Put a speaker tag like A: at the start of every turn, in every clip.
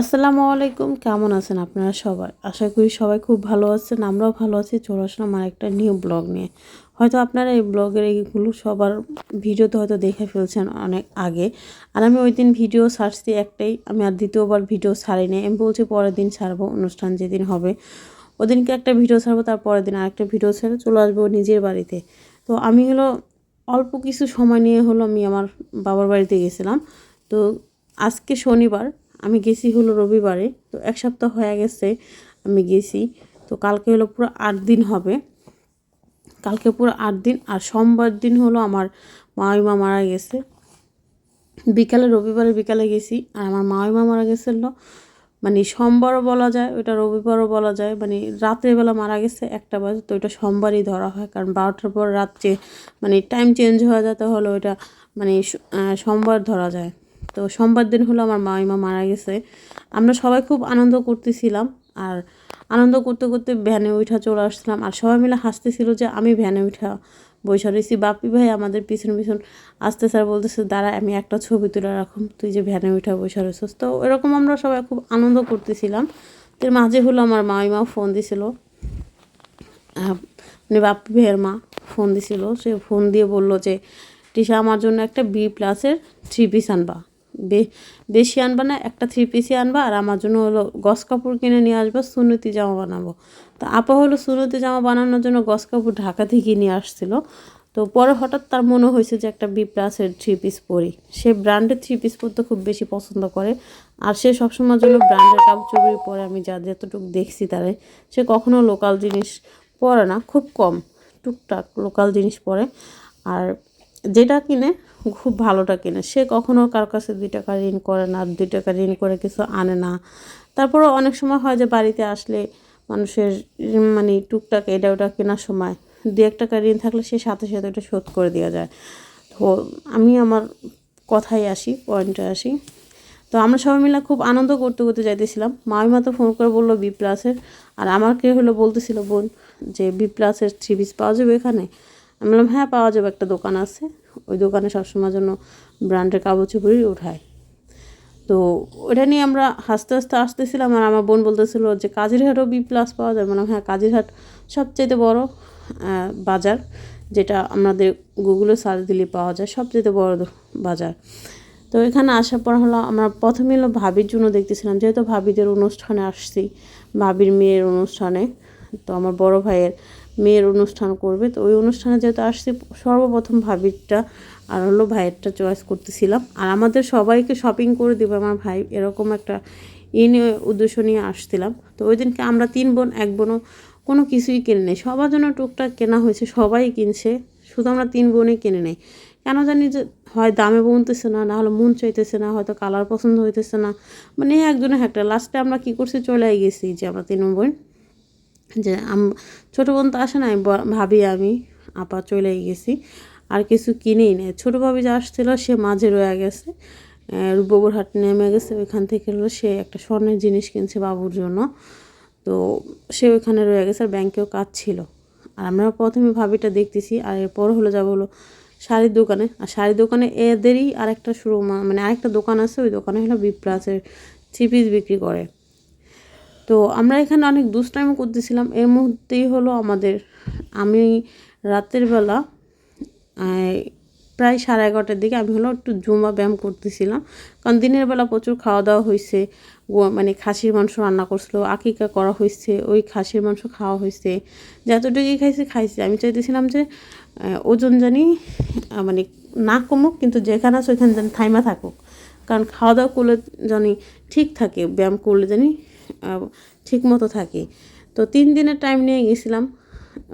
A: আসসালামু আলাইকুম, কেমন আছেন আপনারা সবাই? আশা করি সবাই খুব ভালো আছেন, আমরাও ভালো আছি। চলে আসলাম আমার একটা নিউ ব্লগ নিয়ে। হয়তো আপনারা এই ব্লগের এইগুলো সবার ভিডিওতে হয়তো দেখে ফেলছেন অনেক আগে। আর আমি ওই দিন ভিডিও ছাড়ছি একটাই, আমি আর দ্বিতীয়বার ভিডিও ছাড়িনি। আমি বলছি পরের দিন ছাড়বো, অনুষ্ঠান যেদিন হবে। ওদিনকে একটা ভিডিও ছাড়বো, তার পরের দিন আরেকটা ভিডিও ছেড়ে চলে আসব নিজের বাড়িতে। তো আমি হলো অল্প কিছু সময় নিয়ে হলো আমি আমার বাবার বাড়িতে গেছিলাম। তো আজকে শনিবার আমি গেছি হলো রবিবারে, তো এক সপ্তাহ হয়ে গেছে আমি গেছি। তো কালকে হলো পুরো আট দিন হবে। কালকে পুরো আট দিন, আর সোমবার দিন হলো আমার মাইমা মারা গেছে। বিকালে, রবিবারে বিকালে গেছি, আর আমার মাইমা মারা গেছিল মানে সোমবারও বলা যায়, ওইটা রবিবারও বলা যায় মানে রাত্রেবেলা মারা গেছে একটা বাজে, তো ওইটা সোমবারই ধরা হয়, কারণ বারোটার পর রাত্রে মানে টাইম চেঞ্জ হয়ে যায়, তাহলে ওইটা মানে সোমবার ধরা যায়। তো সোমবার দিন হলো আমার মাইমা মারা গেছে। আমরা সবাই খুব আনন্দ করতেছিলাম আর আনন্দ করতে করতে ভ্যানে উঠা চলে আসছিলাম আর সবাই মিলে হাসতেছিল যে আমি ভ্যানে উঠা বৈশা রয়েছি। বাপি ভাই আমাদের পিছন পিছন আসতে স্যার বলতেছে, দাঁড়া, আমি একটা ছবি তুলে রাখুন। তুই যে ভ্যানে উঠা বৈশা রয়েছিস। তো এরকম আমরা সবাই খুব আনন্দ করতেছিলাম। তো মাঝে হলো আমার মাইমা ফোন দিছিল। মানে বাপি ভাইয়ের মা ফোন দিছিল। সে ফোন দিয়ে বলল যে, টিশা, আমার জন্য একটা বি প্লাসের থ্রি পিস আনবা। বেশি আনবা না, একটা থ্রি পিসই আনবা, আর আমার জন্য হলো গস কাপড় কিনে নিয়ে আসবা সুনতি জামা বানাবো। তো আপা হলো সুনতি জামা বানানোর জন্য গস কাপড় ঢাকা থেকে নিয়ে আসছিল। তো পরে হঠাৎ তার মনে হয়েছে যে একটা বি প্লাসের থ্রি পিস পরি। সে ব্র্যান্ডের থ্রি পিস পরতে খুব বেশি পছন্দ করে, আর সে সবসময় জন্য ব্র্যান্ডের কাপড় পরে। আমি যা যতটুকু দেখছি তারে, সে কখনো লোকাল জিনিস পরে না, খুব কম, টুকটাক লোকাল জিনিস পরে। আর যেটা কিনে খুব ভালোটা কেনে সে কখনো কার কাছে দুই টাকা ঋণ করে না, দুই টাকা ঋণ করে কিছু আনে না। তারপরে অনেক সময় হয় যে বাড়িতে আসলে মানুষের মানে টুকটাক এটা ওটা কেনার সময় দু এক টাকা ঋণ থাকলে সে সাথে সাথে ওটা শোধ করে দেওয়া যায়। তো আমি আমার কথায় আসি, পয়েন্টে আসি। তো আমরা সবাই মিলে খুব আনন্দ করতে করতে যাইতেছিলাম। মামিমা তো ফোন করে বলল, বি প্লাসের। আর আমাকে হলো বলতেছিল, বোন, যে বি প্লাসের থ্রি পিস পাওয়া যাবে এখানে? আমি বললাম হ্যাঁ পাওয়া যাবে, একটা দোকান আছে। ওই দোকানে সবসময় জন্য ব্র্যান্ডের কাগজ চুপড়ি উঠায় তো ওটা নিয়ে আমরা হাসতে হাসতে আসতেছিলাম আর আমার বোন বলতেছিল যে, কাজিরহাটও বি প্লাস পাওয়া যায়? মানে হ্যাঁ কাজিরহাট সবচেয়ে বড় বাজার, যেটা আমাদের গুগলে সার্চ দিলে পাওয়া যায় সবচেয়ে বড় বাজার। তো এখানে আসার পর হলো, আমরা প্রথমে হলো ভাবির জন্য দেখতেছিলাম, যেহেতু ভাবিদের অনুষ্ঠানে আসছি, ভাবির মেয়ের অনুষ্ঠানে। তো আমার বড় ভাইয়ের মেয়ের অনুষ্ঠান করবে। তো ওই অনুষ্ঠানে যেহেতু আসছি, সর্বপ্রথম ভাবিরটা আর হলো ভাইয়েরটা চয়েস করতেছিলাম। আর আমাদের সবাইকে শপিং করে দেবে আমার ভাই, এরকম একটা ই নিয়ে উদ্দেশ্য নিয়ে আসছিলাম। তো ওই দিনকে আমরা তিন বোন, এক বোনও কোনো কিছুই কিনে নেই। সবার জন্য টুকটাক কেনা হয়েছে, সবাই কিনছে, শুধু আমরা তিন বোনে কিনে নেই। কেন জানি যে হয় দামে বনতেছে না না হলে মন চাইতেছে না, হয়তো কালার পছন্দ হইতেছে না। মানে একজনের একটা লাস্টে আমরা কী করছি, চলে গেছি যে আমরা তিন বোন। যে ছোটো বোন তো আসে নাই ভাবি আমি, আপা চলে গেছি, আর কিছু কিনেই নেই। ছোটো ভাবি যা আসছিল, সে মাঝে রয়ে গেছে হাট নেমে গেছে, ওইখান থেকে হলো সে একটা স্বর্ণের জিনিস কিনছে বাবুর জন্য। তো সে ওইখানে রয়ে গেছে, আর ব্যাংকেও কাজ ছিল আর আমরা প্রথমে ভাবিটা দেখতেছি, আর এরপর হলো যাব হলো শাড়ির দোকানে। আর শাড়ির দোকানে এদেরই আরেকটা শুরু মানে আরেকটা দোকান আছে, ওই দোকানে হলো বিপ্লাসের থ্রি পিস বিক্রি করে। তো আমরা এখানে অনেক দুষ্টাইম করতেছিলাম। এর মধ্যেই হলো আমাদের, আমি রাতের বেলা প্রায় সাড়ে এগারোটার দিকে আমি হলো একটু জুম্বা ব্যায়াম করতেছিলাম। কারণ দিনের বেলা প্রচুর খাওয়া দাওয়া হয়েছে মানে খাসির মাংস রান্না করছিল, আকিকা করা হয়েছে ওই খাসির মাংস খাওয়া হয়েছে যতটুকুই খাইছে খাইছে। আমি চাইতেছিলাম যে ওজন জানি মানে না কমুক, কিন্তু যেখানে আছে ওইখানে যেন থাইমা থাকুক। কারণ খাওয়া দাওয়া করলে জানি ঠিক থাকে, ব্যায়াম করলে জানি ঠিক মতো থাকি। তো তিন দিনের টাইম নিয়ে গেছিলাম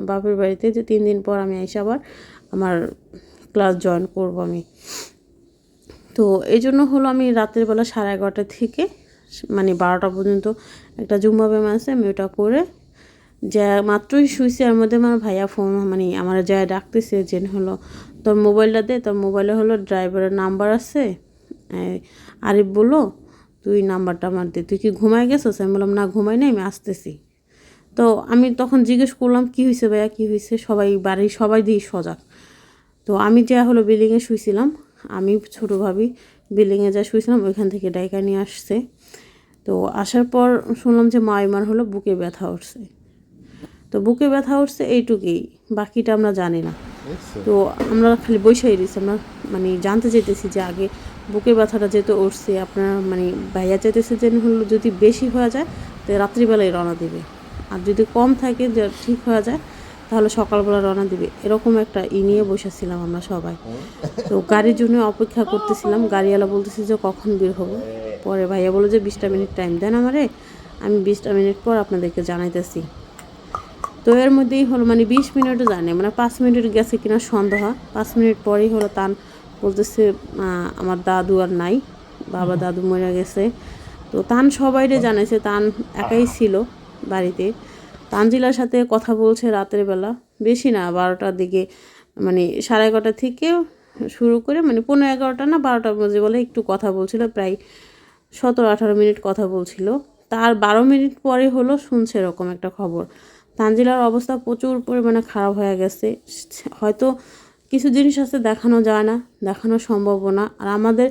A: বাপের বাড়িতে, যে তিন দিন পর আমি এসে আবার আমার ক্লাস জয়েন করব আমি। তো এই জন্য হলো আমি রাতের বেলা সাড়ে এগারোটা থেকে মানে বারোটা পর্যন্ত একটা জুম্মা ব্যায়াম আছে, আমি ওটা করে যা মাত্রই শুয়েছি আর মধ্যে আমার ভাইয়া ফোন মানে আমার যা ডাকতেছে যে হলো তোর মোবাইলটা দে, তোর মোবাইলে হলো ড্রাইভারের নাম্বার আছে আরিফ বলো তুই নাম্বারটা আমার দে। তুই কি ঘুমাই গেছিস? আমি বললাম না ঘুমাই নাই আমি আসতেছি। তো আমি তখন জিজ্ঞেস করলাম কী হয়েছে ভাইয়া? কী হয়েছে সবাই বাড়ির সবাই দিই সজাগ। তো আমি যা হলো বিল্ডিংয়ে শুয়েছিলাম আমি ছোটো ভাবি বিল্ডিংয়ে যা শুয়েছিলাম ওইখান থেকে ডাইকা নিয়ে আসছে। তো আসার পর শুনলাম যে মাইমার হলো বুকে ব্যথা উঠছে। তো বুকে ব্যথা উঠছে এইটুকুই বাকিটা আমরা জানি না। তো আমরা খালি বৈশাই দিচ্ছি আমরা মানে জানতে চাইতেছি যে আগে বুকের ব্যথাটা যেহেতু উঠছে, আপনার মানে ভাইয়া চাইতেছে যে হলো যদি বেশি হয়ে যায় তো রাত্রিবেলায় রওনা দিবে। আর যদি কম থাকে যে ঠিক হয়ে যায়, তাহলে সকালবেলা রওনা দিবে। এরকম একটা ই নিয়ে বসেছিলাম আমরা সবাই। তো গাড়ির জন্য অপেক্ষা করতেছিলাম। গাড়িওয়ালা বলতেছে যে, কখন বের হব? পরে ভাইয়া বলল যে, বিশটা মিনিট টাইম দেন আমারে। আমি বিশটা মিনিট পর আপনাদেরকে জানাইতেছি। তো এর মধ্যেই হলো মানে বিশ মিনিটও জানে মানে পাঁচ মিনিট গেছে কিনা সন্দেহ। পাঁচ মিনিট পরেই হলো তান বলতেছে আমার দাদু আর নাই বাবা দাদু মরে গেছে। তো তান সবাইরে জানাইছে তান একাই ছিল বাড়িতে। তানজিলার সাথে কথা বলছে রাতের বেলা বেশি না বারোটার দিকে মানে সাড়ে এগারোটা থেকে শুরু করে মানে পনেরো এগারোটা না বারোটার মধ্যে বলে একটু কথা বলছিল প্রায় সতেরো আঠারো মিনিট কথা বলছিল। তার বারো মিনিট পরে হলো শুনছে এরকম একটা খবর। তানজিলার অবস্থা প্রচুর পরিমাণে খারাপ হয়ে গেছে। হয়তো কিছু জিনিস আছে দেখানো যায় না, দেখানো সম্ভব না। আর আমাদের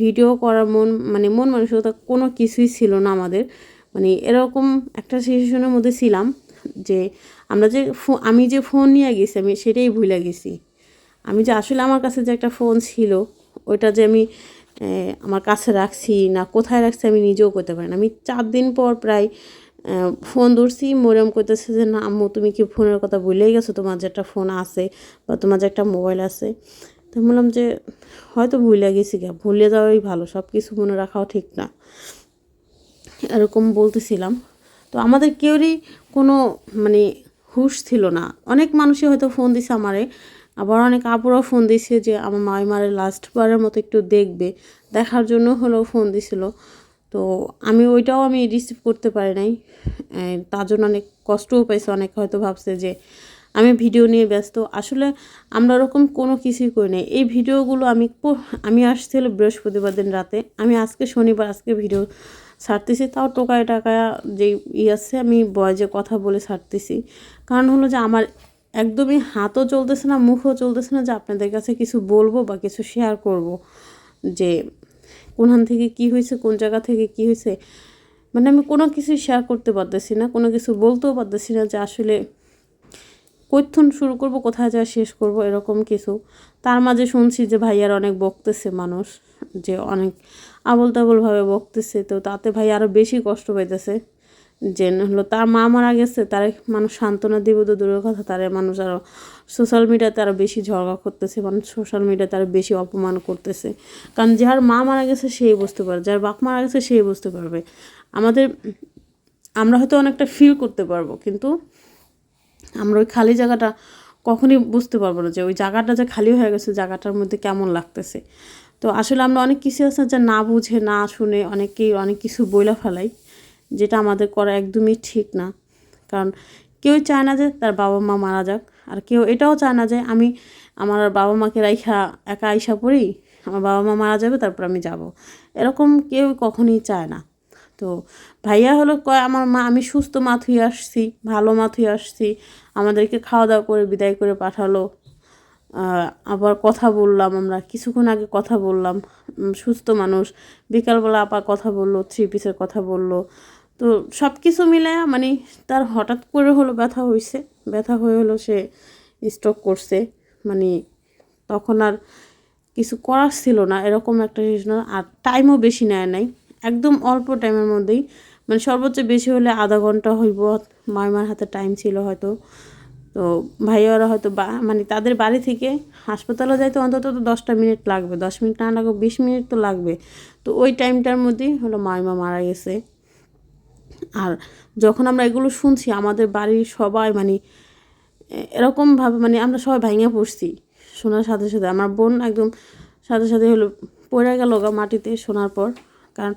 A: ভিডিও করার মন মানে মন মানসিকতা কোনো কিছুই ছিল না আমাদের। মানে এরকম একটা সিচুয়েশনের মধ্যে ছিলাম যে আমরা যে আমি যে ফোন নিয়ে গেছি, আমি সেটাই ভুলে গেছি। আমি যে আসলে আমার কাছে যে একটা ফোন ছিল, ওইটা যে আমি আমার কাছে রাখছি না, কোথায় রাখছি আমি নিজেও করতে পারি না। আমি চার দিন পর প্রায় ফোন ধরছি, মরিয়ম করতেছে যে, না আম্মু, তুমি কি ফোনের কথা ভুলেই গেছো? তোমার যে একটা ফোন আছে বা তোমার যে একটা মোবাইল আছে। তো বললাম যে, হয়তো ভুলে গেছি গা, ভুলে যাওয়াই ভালো সব কিছু মনে রাখাও ঠিক না। এরকম বলতেছিলাম। তো আমাদের কেউরই কোনো মানে হুশ ছিল না। অনেক মানুষই হয়তো ফোন দিছে আমারে, আবার অনেক আপুরাও ফোন দিছে যে, আমার মাইমারে লাস্টবারের মতো একটু দেখবে। দেখার জন্য হলেও ফোন দিছিল। তো আমি ওইটাও আমি রিসিভ করতে পারি নাই। তার জন্য অনেক কষ্টও পাইছে। অনেক হয়তো ভাবছে যে আমি ভিডিও নিয়ে ব্যস্ত। আসলে আমরা ওরকম কোনো কিছুই করি নাই। এই ভিডিওগুলো আমি আমি আসছিল বৃহস্পতিবার দিন রাতে। আমি আজকে শনিবার আজকে ভিডিও ছাড়তেছি। তাও টোকায় টাকায় যে ই আছে, আমি বয়জে কথা বলে ছাড়তেছি। কারণ হলো যে আমার একদমই হাতও চলতেছে না, মুখও চলতেছে না যে আপনাদের কাছে কিছু বলব বা কিছু শেয়ার করব। যে কোনখান থেকে কি হয়েছে, কোন জায়গা থেকে কি হয়েছে মানে আমি কোনো কিছু শেয়ার করতে পারতেছি না, কোনো কিছু বলতেও পারতেছি না যে আসলে কৈথন শুরু করব, কোথায় যা শেষ করব, এরকম কিছু। তার মাঝে শুনছি যে ভাইয়ার অনেক বকতেছে মানুষ, যে অনেক আবল তাবলভাবে বকতেছে, তো তাতে ভাই আরও বেশি কষ্ট পাইতেছে। যে হলো তার মা মারা গেছে, তার মানুষ সান্ত্বনা দিব তো দূরের কথা, তারে মানুষ আরও সোশ্যাল মিডিয়াতে আরও বেশি ঝগড়া করতেছে মানুষ সোশ্যাল মিডিয়াতে আরও বেশি অপমান করতেছে। কারণ যার মা মারা গেছে সেই বুঝতে পারবে, যার বাপ মারা গেছে সেই বুঝতে পারবে। আমাদের, আমরা হয়তো অনেকটা ফিল করতে পারব, কিন্তু আমরা ওই খালি জায়গাটা কখনই বুঝতে পারব না যে ওই জায়গাটা যে খালি হয়ে গেছে, জায়গাটার মধ্যে কেমন লাগতেছে। তো আসলে আমরা অনেক কিছু আছে যা না বুঝে, না শুনে অনেকেই অনেক কিছু বইলা ফেলাই। যেটা আমাদের করা একদমই ঠিক না। কারণ কেউ চায় না যে তার বাবা মা মারা যাক, আর কেউ এটাও চায় না যে আমি আমার বাবা মাকে রাইখা একা আইসা পড়ি, আমার বাবা মা মারা যাবে, তারপর আমি যাব। এরকম কেউ কখনই চায় না। তো ভাইয়া হলো কয়, আমার মা, আমি সুস্থ মা থুয়ে আসছি, ভালো মা থুয়ে আসছি, আমাদেরকে খাওয়া দাওয়া করে বিদায় করে পাঠালো। আবার কথা বললাম আমরা, কিছুক্ষণ আগে কথা বললাম। সুস্থ মানুষ। বিকালবেলা আপা কথা বলল, থ্রি পিসের কথা বলল। তো সব কিছু মিলে মানে তার হঠাৎ করে হলো ব্যথা হয়েছে ব্যথা হয়ে হলো সে স্ট্রোক করছে। মানে তখন আর কিছু করার ছিল না, এরকম একটা জিনিস না আর টাইমও বেশি নেয় নাই। একদম অল্প টাইমের মধ্যেই। মানে সর্বোচ্চ বেশি হলে আধা ঘণ্টা হইব। মাইমার হাতে টাইম ছিল হয়তো। তো ভাইয়ারা হয়তো বা- মানে তাদের বাড়ি থেকে হাসপাতালে যাইতে অন্তত তো দশটা মিনিট লাগবে। দশ মিনিট না লাগবে বিশ মিনিট তো লাগবে। তো ওই টাইমটার মধ্যেই হলো মাইমা মারা গেছে। আর যখন আমরা এগুলো শুনছি, আমাদের বাড়ির সবাই মানে এরকমভাবে মানে আমরা সবাই ভেঙে পড়ছি শোনার সাথে সাথে। আমার বোন একদম সাথে সাথে হলো পড়ে গেল গা মাটিতে শোনার পর। কারণ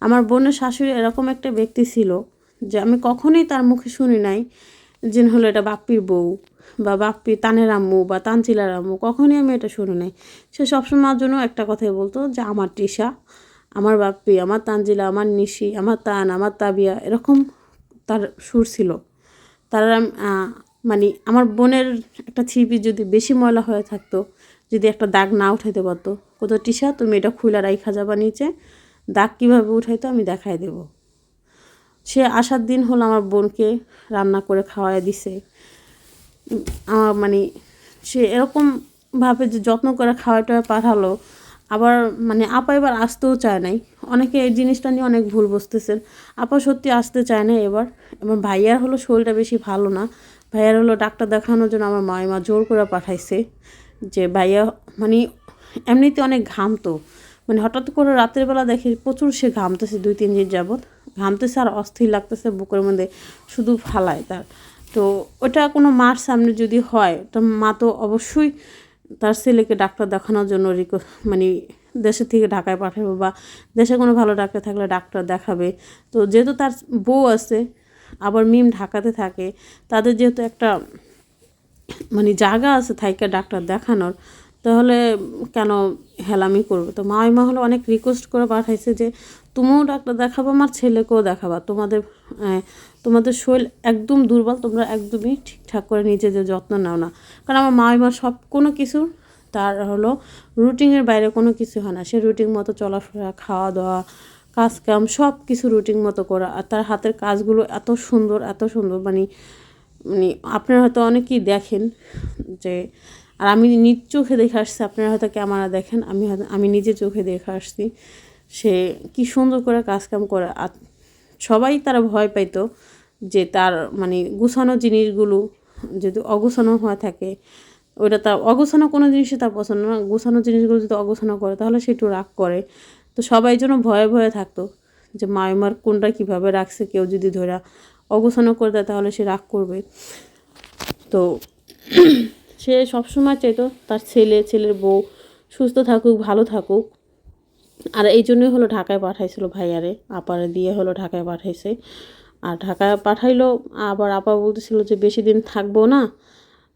A: আমার বোনের শাশুড়ি এরকম একটা ব্যক্তি ছিল যে আমি কখনোই তার মুখে শুনি নাই যে হলো এটা বাপ্পির বউ বা বাপ্পি তানের আম্মু বা তানচিলার আম্মু, কখনই আমি এটা শুনি নাই। সে সবসময় জন্য একটা কথাই বলতো যে, আমার তৃষা আমার বাপ্পি, আমার তানজিলা, আমার নিশি, আমার তান, আমার তাবিয়া এরকম তার সুর ছিল। তারা মানে আমার বোনের একটা ছিপি যদি বেশি ময়লা হয়ে থাকতো, যদি একটা দাগ না উঠাইতে পারতো, কত, টিশা, তুমি এটা খুলে রাইখা যাবা নিচে, দাগ কীভাবে উঠাইতো আমি দেখাই দেবো। সে আসার দিন হলো আমার বোনকে রান্না করে খাওয়াই দিছে। আমার মানে সে এরকমভাবে যে যত্ন করে খাওয়াটা পাঠালো আবার মানে আপা এবার আসতেও চায় নাই। অনেকে এই জিনিসটা নিয়ে অনেক ভুল বুঝতেছেন। আপা সত্যি আসতে চায় না এবার। এবার ভাইয়ার হলো শরীরটা বেশি ভালো না। ভাইয়ার হলো ডাক্তার দেখানোর জন্য আমার মাইমা জোর করে পাঠাইছে যে ভাইয়া মানে এমনিতে অনেক ঘামতো। মানে হঠাৎ করে রাতের বেলা দেখি প্রচুর সে ঘামতেছে দুই, তিন দিন যাবৎ। ঘামতেছে আর অস্থির লাগতেছে, বুকের মধ্যে শুধু ফালায় তার। তো ওটা কোনো মার সামনে যদি হয়, তো মা তো অবশ্যই তার ছেলেকে ডাক্তার দেখানোর জন্য রিকো মানে দেশে থেকে ঢাকায় পাঠাবে বা দেশে কোনো ভালো ডাক্তার থাকলে ডাক্তার দেখাবে। তো যেহেতু তার বউ আছে, আবার মিম ঢাকাতে থাকে, তাদের যেহেতু একটা মানে জায়গা আছে থাইকা ডাক্তার দেখানোর, তাহলে কেন হেলামি করবে? তো মা মা হলো অনেক রিকোয়েস্ট করে পাঠাইছে যে, তুমিও ডাক্তার দেখাবো, আমার ছেলেকেও দেখাবা। তোমাদের তোমাদের শরীর একদম দুর্বল, তোমরা একদমই ঠিকঠাক করে নিজেদের যত্ন নাও না। কারণ আমার মা মা সব কোনো কিছু, তার হলো রুটিনের বাইরে কোনো কিছু হয় না। সে রুটিন মতো চলাফেরা খাওয়া দাওয়া কাজ কাম সব কিছু রুটিন মতো করা। আর তার হাতের কাজগুলো এত সুন্দর এত সুন্দর। মানে মানে আপনারা হয়তো অনেকেই দেখেন যে, আর আমি নিজ চোখে দেখে আসছি, আপনারা হয়তো ক্যামেরা দেখেন, আমি হয়তো, আমি নিজে চোখে দেখে আসছি সে কি সুন্দর করে কাজকাম করে। আর সবাই তারা ভয় পাইতো যে তার মানে গুছানো জিনিসগুলো যদি অগুছানো হয়ে থাকে, ওইটা তার অগোছানো কোনো জিনিসই তার পছন্দ না। গোছানো জিনিসগুলো যদি অগোছানো করে, তাহলে সে একটু রাগ করে। তো সবাই যেন ভয়ে ভয়ে থাকতো যে মায়মার কোনটা কীভাবে রাখছে? কেউ যদি ধরা অগোছানো করে দেয়, তাহলে সে রাগ করবে। তো সে সবসময় চাইতো তার ছেলে, ছেলের বউ সুস্থ থাকুক, ভালো থাকুক। আর এই জন্যই হলো ঢাকায় পাঠাইছিল ভাইয়ারে, আপারে দিয়ে হলো ঢাকায় পাঠাইছে। আর ঢাকায় পাঠাইলো, আবার আপা বলতেছিল যে বেশি দিন থাকব না,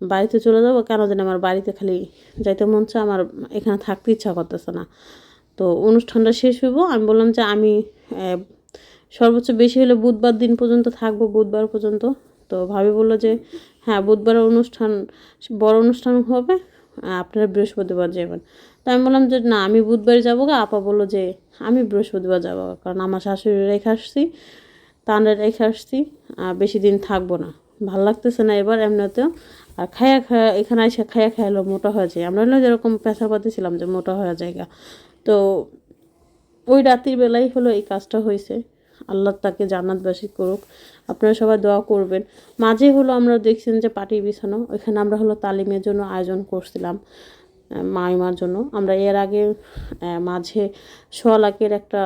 A: বাড়িতে চলে যাব, কেন জানি আমার বাড়িতে খালি যাইতে মন চায়, আমার এখানে থাকতে ইচ্ছা করতেছে না। তো অনুষ্ঠানটা শেষ হইব, আমি বললাম যে আমি সর্বোচ্চ বেশি হলে বুধবার দিন পর্যন্ত থাকব, বুধবার পর্যন্ত। তো ভাবি বলল যে হ্যাঁ বুধবারের অনুষ্ঠান, বড় অনুষ্ঠান হবে, আপনারা বৃহস্পতিবার যাবেন। তো আমি বললাম যে, না, আমি বুধবারে যাব গা, আপা বলল যে, আমি বৃহস্পতিবার যাব কারণ আমার শাশুড়ি রেখে আসছি। তানরে রেখে আসছি, আর বেশি দিন থাকব না। ভালো লাগতেছে না এবার এমনিতেও। আর খায়া খায়া, এখানে এসে খায়া খাইলো মোটা হয়ে যায়। আমরা যেরকম পেশাপাতি ছিলাম যে মোটা হয়ে জায়গা। তো ওই রাত্রির বেলাই হলো এই কাজটা হয়েছে। আল্লাহ তাকে জান্নাতবাসী করুক। আপনারা সবাই দোয়া করবেন। মাঝে হলো আমরা দেখছেন যে পাটি বিছানো, ওইখানে আমরা হলো তালিমের জন্য আয়োজন করছিলাম মাইমার জন্য। আমরা এর আগে মাঝে সোয়া লাখের একটা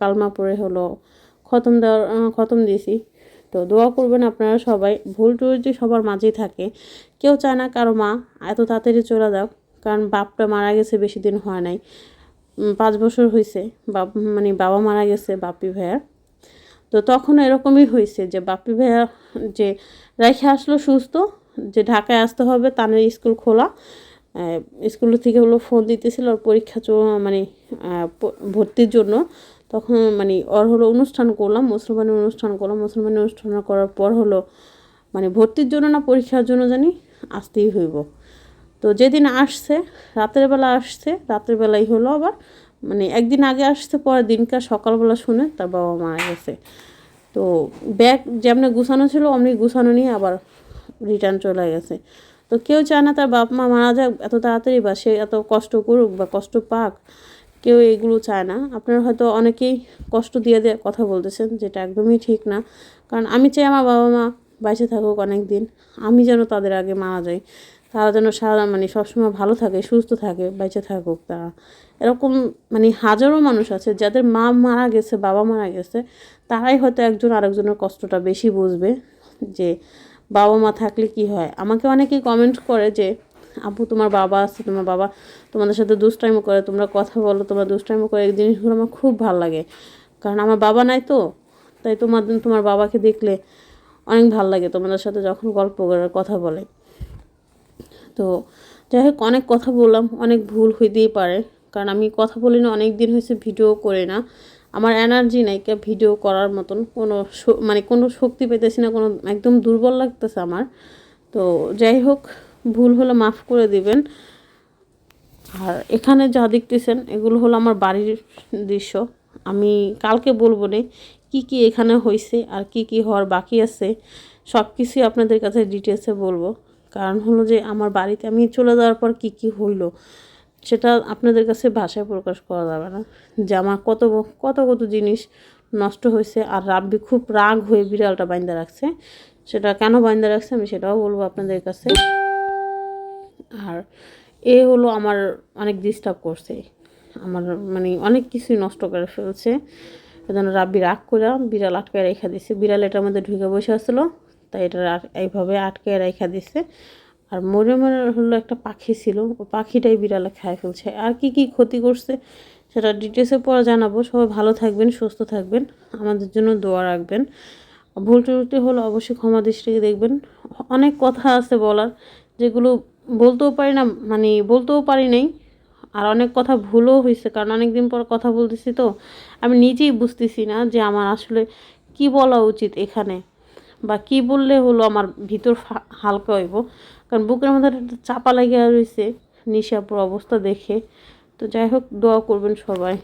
A: কালমা পরে হলো খতম দেওয়ার খতম দিয়েছি। তো দোয়া করবেন আপনারা সবাই। ভুল যে সবার মাঝেই থাকে। কেউ চায় না কারও মা এত তাড়াতাড়ি চলে যাক, কারণ বাপটা মারা গেছে, বেশি দিন হয় নাই। পাঁচ বছর হয়েছে বাপ মানে বাবা মারা গেছে, বাপি ভাইয়ার। তো তখন এরকমই হয়েছে যে বাপি ভাইয়া যে রেখে আসলো সুস্থ, যে ঢাকায় আসতে হবে তানের স্কুল খোলা। স্কুল থেকে হলো ফোন দিতেছিল ওর পরীক্ষা মানে ভর্তির জন্য। তখন মানে ওর হলো অনুষ্ঠান করলাম, মুসলমানের অনুষ্ঠান করলাম। মুসলমানের অনুষ্ঠান করার পর হলো মানে ভর্তির জন্য না পরীক্ষার জন্য জানি আসতেই হইব। তো যেদিন আসছে, রাতের বেলা আসছে, রাতের বেলাই হলো আবার মানে একদিন আগে আসছে, পরের দিনকার সকালবেলা শুনে তার বাবা মারা গেছে। তো ব্যাগ যেমনি গুছানো ছিল, অমনি গুছানো নিয়ে আবার রিটার্ন চলে গেছে। তো কেউ চায় না তার বাপ মা মারা যাক, এত তাড়াতাড়ি বা সে এত কষ্ট করুক বা কষ্ট পাক কেউ এগুলো চায় না। আপনারা হয়তো অনেকেই কষ্ট দিয়ে দিয়ে কথা বলতেছেন, যেটা একদমই ঠিক না। কারণ আমি চাই আমার বাবা মা বেঁচে থাকুক অনেক দিন আমি যেন তাদের আগে মারা যাই। তারা যেন সারা মানে সবসময় ভালো থাকে, সুস্থ থাকে বেঁচে থাকুক তারা। এরকম মানে হাজারো মানুষ আছে, যাদের মা মারা গেছে, বাবা মারা গেছে, তারাই হয়তো একজন আরেকজনের কষ্টটা বেশি বুঝবে, যে বাবা মা থাকলে কি হয়। আমাকে অনেকেই কমেন্ট করে যে আপু তোমার বাবা আছে, তোমার বাবা তোমাদের সাথে দুষ্টাইমো করে, তোমরা কথা বলো, তোমরা দুষ্টাইমো করে এই জিনিসগুলো আমার খুব ভালো লাগে। কারণ আমার বাবা নাই তো, তাই তোমার তোমার বাবাকে দেখলে অনেক ভালো লাগে তোমাদের সাথে যখন গল্প করে, কথা বলে। তো যাই হোক, অনেক কথা বললাম, অনেক ভুল হইতেই পারে। কারণ আমি কথা বলি না অনেক দিন হয়েছে ভিডিও করে না। আমার এনার্জি নাই কে ভিডিও করার মতন, কোনো মানে কোনো শক্তি পেতেছি না, কোনো একদম দুর্বল লাগতেছে আমার। তো যাই হোক ভুল হলে মাফ করে দিবেন। আর এখানে যা দেখতেছেন, এগুলো হলো আমার বাড়ির দৃশ্য। আমি কালকে বলব নে, কি কি এখানে হয়েছে আর কি কি হওয়ার বাকি আছে সব কিছুই আপনাদের কাছে ডিটেলসে বলব। কারণ হলো যে আমার বাড়িতে আমি চলে যাওয়ার পর কি কি হইল, সেটা আপনাদের কাছে ভাষায় প্রকাশ করা যাবে না। যে আমার কত কত কত জিনিস নষ্ট হয়েছে আর রাব্বি খুব রাগ হয়ে বিড়ালটা বাইন্দা রাখছে। সেটা কেন বাইন্দা রাখছে আমি সেটাও বলব আপনাদের কাছে। আর এ হলো আমার অনেক ডিস্টার্ব করছে। আমার মানে অনেক কিছুই নষ্ট করে ফেলছে। এজন্য রাব্বি রাগ করে বিড়াল আটকে রেখা দিছে। বিড়াল এটার মধ্যে ঢুকে বসে আসলো, তাই এটা এইভাবে আটকে রেখা দিছে। আর মরে মরে হলো একটা পাখি ছিল, ও পাখিটাই বিড়ালে খায় ফেলছে। আর কি কি ক্ষতি করছে সেটা ডিটেলসে পরে জানাব। সবাই ভালো থাকবেন, সুস্থ থাকবেন। আমাদের জন্য দোয়া রাখবেন। ভুল ত্রুটি হলে অবশ্যই ক্ষমা দৃষ্টিকে দেখবেন। অনেক কথা আছে বলার, যেগুলো বলতেও পারি না মানে বলতেও পারি নাই। আর অনেক কথা ভুলও হয়েছে কারণ অনেক দিন পর কথা বলতেছি তো। আমি নিজেই বুঝতেছি না যে আমার আসলে কি বলা উচিত এখানে, বা কি বললে হলো আমার ভিতর হালকা হইব। কারণ বুকের মধ্যে একটা চাপা লাগিয়ে রয়েছে নিশাপুর অবস্থা দেখে। তো যাই হোক, দোয়া করবেন সবাই।